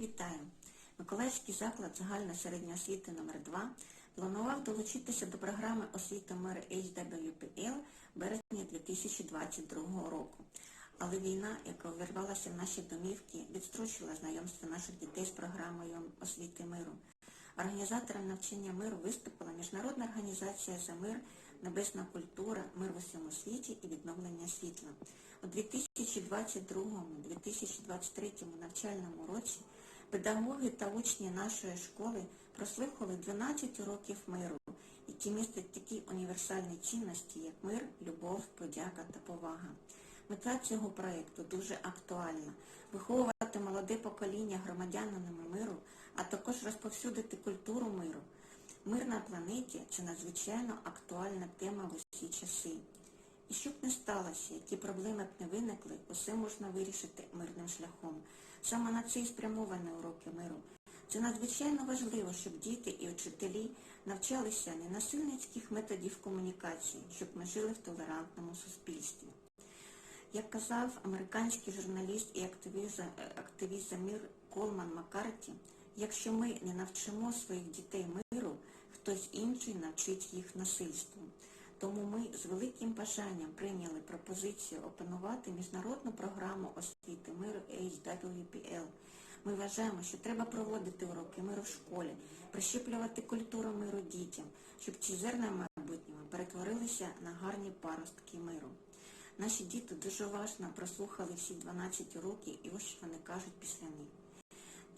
Вітаю! Миколаївський заклад загальної середньої освіти номер 2 планував долучитися до програми освіти миру HWPL в березні 2022 року. Але війна, яка увірвалася в наші домівки, відстрочила знайомство наших дітей з програмою освіти миру. Організатором навчання миру виступила Міжнародна організація за мир, небесна культура, мир в усьому світі і відновлення світла. У 2022-2023 навчальному році педагоги та учні нашої школи прослухали 12 уроків миру, які містять такі універсальні цінності, як мир, любов, подяка та повага. Мета цього проєкту дуже актуальна – виховувати молоде покоління громадянами миру, а також розповсюдити культуру миру. Мир на планеті – це надзвичайно актуальна тема в усі часи. І щоб не сталося, які проблеми б не виникли, усе можна вирішити мирним шляхом. Саме на це і спрямовані уроки миру. Це надзвичайно важливо, щоб діти і вчителі навчалися ненасильницьких методів комунікації, щоб ми жили в толерантному суспільстві. Як казав американський журналіст і активіст, активіст за мир Колман Маккарті, якщо ми не навчимо своїх дітей миру, хтось інший навчить їх насильству. Тому ми з великим бажанням прийняли пропозицію опанувати міжнародну програму освіти миру HWPL. Ми вважаємо, що треба проводити уроки миру в школі, прищеплювати культуру миру дітям, щоб ці зерна майбутнього перетворилися на гарні паростки миру. Наші діти дуже уважно прослухали всі 12 уроків і ось що вони кажуть після них.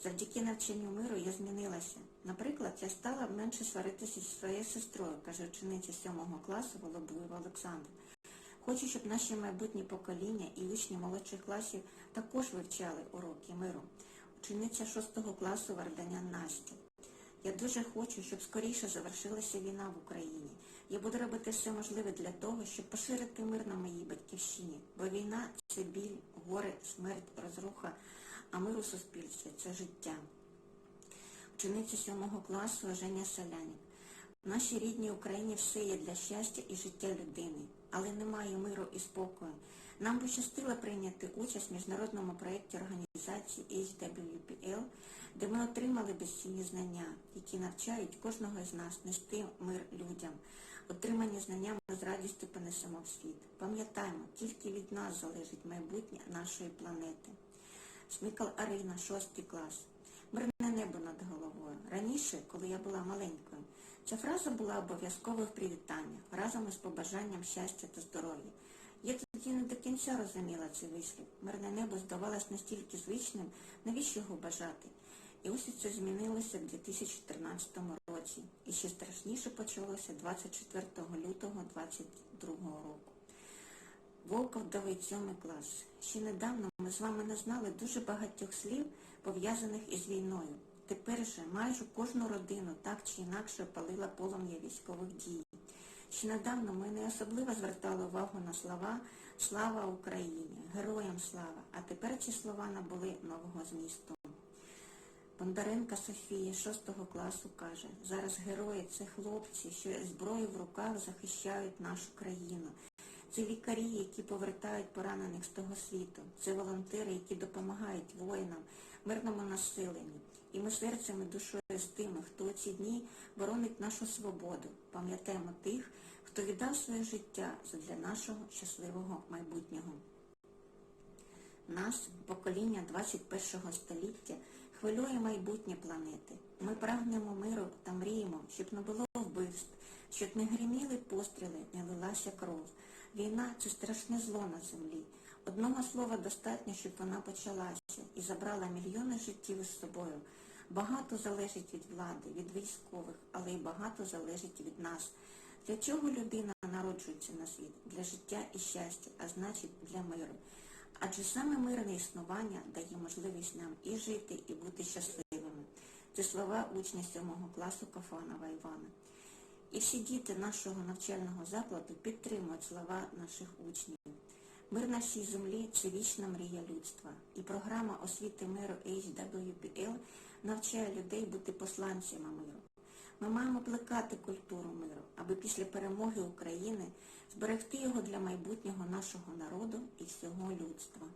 Завдяки навчанню миру я змінилася. Наприклад, я стала менше сваритися зі своєю сестрою, каже учениця 7 класу Волобуєва Олександра. Хочу, щоб наші майбутні покоління і учні молодших класів також вивчали уроки миру. Учениця 6 класу Варданян Настя. Я дуже хочу, щоб скоріше завершилася війна в Україні. Я буду робити все можливе для того, щоб поширити мир на моїй батьківщині, бо війна це біль, горе, смерть, розруха, а мир у суспільстві це життя. Учениця 7 класу Женя Солянік. В нашій рідній Україні все є для щастя і життя людини, але немає миру і спокою. Нам пощастило прийняти участь в міжнародному проєкті організації HWPL, де ми отримали безцінні знання, які навчають кожного з нас нести мир людям. Отримані знання ми з радістю понесемо в світ. Пам'ятаємо, тільки від нас залежить майбутнє нашої планети. Смикал Арина, 6 клас. Мирне небо над головою. Раніше, коли я була маленькою, ця фраза була обов'язковою в привітаннях, разом із побажанням щастя та здоров'я. Я тоді не до кінця розуміла цей вислів. Мирне небо здавалось настільки звичним, навіщо його бажати? І ось це змінилося в 2014 році. І ще страшніше почалося 24 лютого 2022 року. Давид, 7 клас. Ще недавно ми з вами не знали дуже багатьох слів, пов'язаних із війною. Тепер же майже кожну родину так чи інакше опалила полум'я військових дій. Ще недавно ми не особливо звертали увагу на слова Слава Україні, Героям слава, а тепер ці слова набули нового змісту. Бондаренка Софія 6 класу каже, зараз герої це хлопці, що зброю в руках захищають нашу країну. Це лікарі, які повертають поранених з того світу. Це волонтери, які допомагають воїнам, мирному населенню. І ми серцем і душою з тими, хто у ці дні боронить нашу свободу. Пам'ятаємо тих, хто віддав своє життя для нашого щасливого майбутнього. Нас, покоління 21 століття, хвилює майбутнє планети. Ми прагнемо миру та мріємо, щоб не було вбивств, щоб не гриміли постріли, не лилася кров. Війна це страшне зло на землі. Одного слова достатньо, щоб вона почалася і забрала мільйони життів із собою. Багато залежить від влади, від військових, але й багато залежить від нас. Для чого людина народжується на світ? Для життя і щастя, а значить для миру. Адже саме мирне існування дає можливість нам і жити, і бути щасливими. Це слова учня 7 класу Кафанова Івана. І всі діти нашого навчального закладу підтримують слова наших учнів. Мир на всій землі це вічна мрія людства. І програма освіти миру HWPL навчає людей бути посланцями миру. Ми маємо плекати культуру миру, аби після перемоги України зберегти його для майбутнього нашого народу і всього людства.